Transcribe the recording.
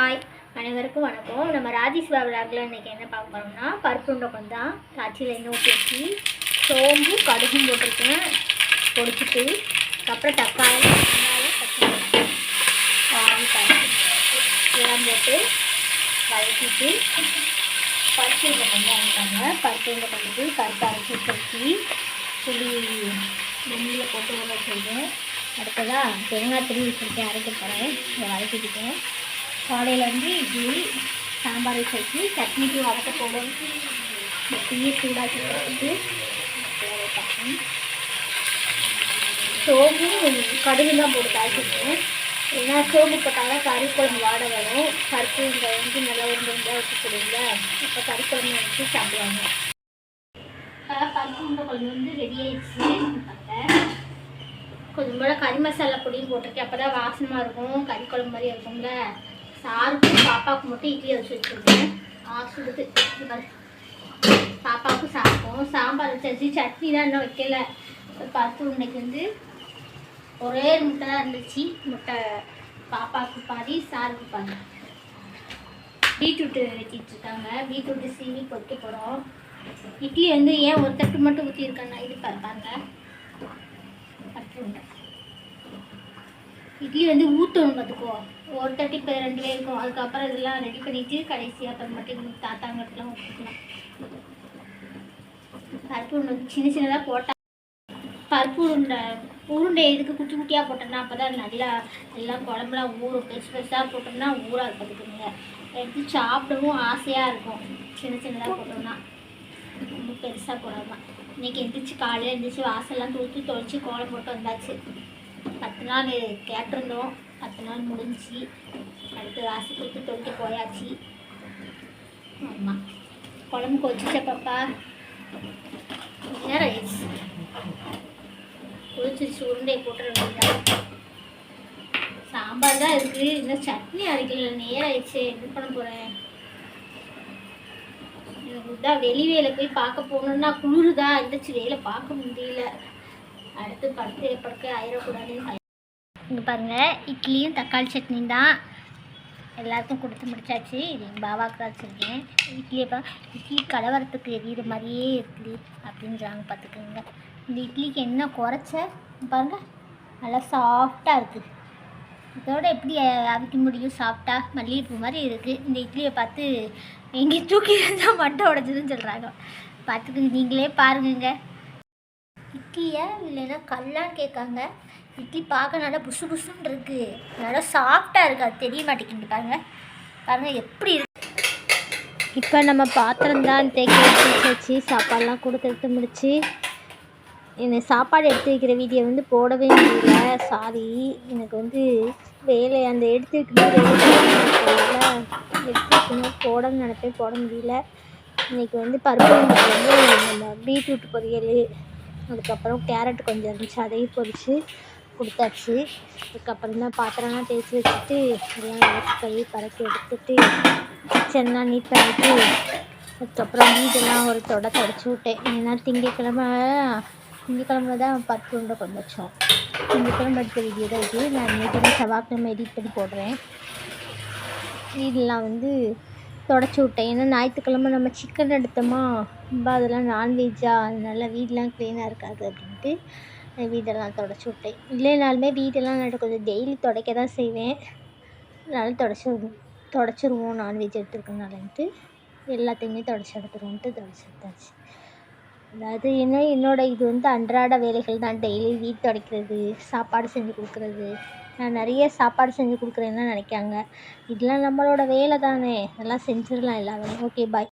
Hi அனைவருக்கும் வணக்கம். நம்ம ராஜேஸ்வரா விழாக்கில் இன்றைக்கி என்ன பார்க்க போகிறோம்னா பருப்பு உண்டை தான். காய்ச்சியில் எண்ணெய் ஊற்றி வச்சு சோம்பு கடுகும் போட்டிருக்கேன். பொடிச்சிட்டு அப்புறம் தக்காளி வெங்காயம் பச்சை இதெல்லாம் போட்டு வதக்கிட்டு பருப்பு உண்டை கொஞ்சம் அரைப்பாங்க பருப்பு உண்டை கொண்டுட்டு பருப்பு அரைச்சி வச்சு புளி வெந்நியில் போட்டு ஊற வச்சுருக்கேன். அடுத்ததாக தேங்காய் திரும்பி வச்சுருக்கேன். அரைக்க போகிறேன் இதை வதக்கிக்கிட்டேன். காலையில் வந்து இட்லி சாம்பார் வச்சு சட்னிக்கு வதக்க போடும் இந்த டீயை சூடாக்கி வச்சுட்டு சோம்பு கடுகு தான் போட்டு தாளிச்சிருக்கேன். ஏன்னா சோம்பு போட்டாலும் கறி குழம்பு வாட வரும். பருப்பு இந்த வந்து நல்லா உருண்டை உருண்டையாக வச்சு கொடுங்க இப்போ கறி குழம்பு வச்சு சாப்பிடுவாங்க. பருப்பு உண்டை குழம்பு வந்து ரெடி ஆயிடுச்சு. கொஞ்சம் போல் கறி மசாலா பொடியும் போட்டிருக்கேன். அப்போ தான் வாசனமாக இருக்கும். கறி குழம்பு மாதிரி இருக்கும்ல. சாருக்கு பாப்பாவுக்கு மட்டும் இட்லி வச்சு வச்சுருக்கேன் சுடுது பாப்பாவுக்கும் சாப்பிட்டோம் சாம்பார் வச்சாச்சு. சட்னி தான் இன்னும் வைக்கல. பார்த்து இன்னைக்கு வந்து ஒரே முட்டை தான் இருந்துச்சு. முட்டை பாப்பாவுக்கு பாதி சாருக்கு பாதி. பீட்ரூட்டு வெட்டிட்டு இருக்காங்க. பீட்ரூட்டு சீவி கொதிக்க போகிறோம் இட்லி வந்து ஏன் ஒரு தட்டு மட்டும் ஊற்றிருக்கேன்னா இது பாரு பாருங்க. பருப்பு இட்லி வந்து ஊற்றணும் பார்த்துக்கோ. ஒரு தட்டி இப்போ ரெண்டு பேருக்கும் அதுக்கப்புறம் இதெல்லாம் ரெடி பண்ணிட்டு கடைசியாக அப்புறம் மட்டும் தாத்தாங்களுக்குலாம் ஊற்றிக்கலாம் பருப்பு உருண்டை சின்ன சின்னதாக போட்டால் பருப்பு உருண்டை உருண்டை எதுக்கு குட்டி குட்டியாக போட்டோம்னா அப்போ தான் நல்லா எல்லாம் குழம்புலாம் ஊறும். பெருசு பெருசாக போட்டோம்னா ஊறாது பார்த்துக்கோங்க. எடுத்து சாப்பிடவும் ஆசையாக இருக்கும். சின்ன சின்னதாக போட்டோம்னா ரொம்ப பெருசாக போடாமல் இன்னைக்கு எந்திரிச்சு காலையில் எந்திரிச்சு வாசல்லாம் தூத்து தொலைச்சி கோலம் போட்டு வந்தாச்சு. பத்து நாள் கேட்டிருந்தோம். பத்து நாள் முடிஞ்சிச்சு அடுத்து வாசி கொடுத்து தொட்டு போயாச்சு. ஆமாம் குழம்பு கொச்சிச்ச பாப்பா? நேரம் ஆயிடுச்சு. கொதிச்சிருச்சு. உருண்டை போட்டுருந்தா சாம்பார் தான் இருக்குது இன்னும் சட்னி அரைக்கல. நேரம் ஆயிடுச்சு. என்ன பண்ண போகிறேன் எனக்கு தான் வெளி வேலை போய் பார்க்க போகணுன்னா குளிருதா? இருந்துச்சு வேலை பார்க்க முடியல. அடுத்து படுத்து படுக்க ஆயிடக்கூடாதுன்னு இங்கே பாருங்கள் இட்லியும் தக்காளி சட்னி தான். எல்லாருக்கும் கொடுத்து முடிச்சாச்சு. இது எங்கள் பாபாவுக்கு தான் வச்சுருக்கேன். இட்லியை பா இட்லி கலவரத்துக்கு எரியிற மாதிரியே இட்லி அப்படின்றாங்க பார்த்துக்கோங்க இந்த இட்லிக்கு என்ன குறைச்ச? பாருங்கள் நல்லா சாஃப்டாக இருக்குது இதோட எப்படி அவிக்க முடியும்? சாஃப்டாக மல்லிகைப்பூ மாதிரி இருக்குது இந்த இட்லியை பார்த்து எங்கேயும் தூக்கி இருந்தால் மட்டை உடஞ்சிதுன்னு சொல்கிறாங்க பார்த்துக்குங்க நீங்களே பாருங்கங்க. இட்லியா இல்லைன்னா கல்லான்னு கேட்காங்க. இட்லி பார்க்க நல்லா புசு புசுன்னு இருக்குது நல்லா சாஃப்டாக இருக்குது அது தெரிய மாட்டேங்குது. பாருங்க. பாருங்க எப்படி இருக்கு. இப்போ நம்ம பாத்திரம் தான் தேக்கி எடுத்து வச்சு சாப்பாடெலாம் கொடுத்து முடிச்சு. இந்த சாப்பாடு எடுத்து வைக்கிற வீடியோ வந்து போடவே முடியல. சாரி எனக்கு வந்து வேலை அந்த எடுத்து வைக்கணும் எடுத்து வைக்கணும் போடணும்னு நினைப்பேன். போட முடியல. இன்றைக்கி வந்து பருப்பு வந்து நம்ம பீட்ரூட் பொரியல் அதுக்கப்புறம் கேரட் கொஞ்சம் இருந்துச்சு அதையும் பொரித்து கொடுத்தாச்சு. அதுக்கப்புறம் தான் பாத்திரம்லாம் தேய்ச்சி வச்சுட்டு எல்லாம் விளக்கு கழுவி பறக்கி எடுத்துட்டு கிச்சன்லாம் நீட் பண்ணிட்டு அதுக்கப்புறம் வீடெல்லாம் ஒரு தொட தொடச்சி விட்டேன். ஏன்னா திங்கக்கிழமை திங்கக்கிழமை தான் பருப்பு உருண்டை கொண்டு வச்சோம். திங்கக்கிழமை எடுத்த வீடியோ தான் இது. நான் இன்னைக்கு செவ்வாய்க்கிழமை எடிட் பண்ணி போடுறேன். வீடெல்லாம் வந்து தொடச்சி விட்டேன். ஏன்னா ஞாயிற்றுக்கிழமை நம்ம சிக்கன் எடுத்தோமா? ரொம்ப அதெல்லாம் நான்வெஜ்ஜா அதனால வீடெலாம் க்ளீனாக இருக்காது அப்படின்ட்டு வீடெல்லாம் தொடச்சி விட்டேன். இல்லைனாலுமே வீடெல்லாம் நான் கொஞ்சம் டெய்லி துடைக்க தான் செய்வேன். அதனால தொடச்சி தொடச்சிருவோம். நான்வெஜ் எடுத்துருக்கனாலன்ட்டு எல்லாத்தையுமே தொடச்சி எடுத்துருவோன்ட்டு தொடச்சி எடுத்தாச்சு அதாவது என்ன என்னோட இது வந்து அன்றாட வேலைகள் தான். டெய்லி வீடு துடைக்கிறது சாப்பாடு செஞ்சு கொடுக்குறது. நான் நிறைய சாப்பாடு செஞ்சு கொடுக்குறேன்னு தான் நினைக்காங்க இதெல்லாம் நம்மளோட வேலை தானே. அதெல்லாம் செஞ்சிடலாம் எல்லா வேலையும் ஓகே பாய்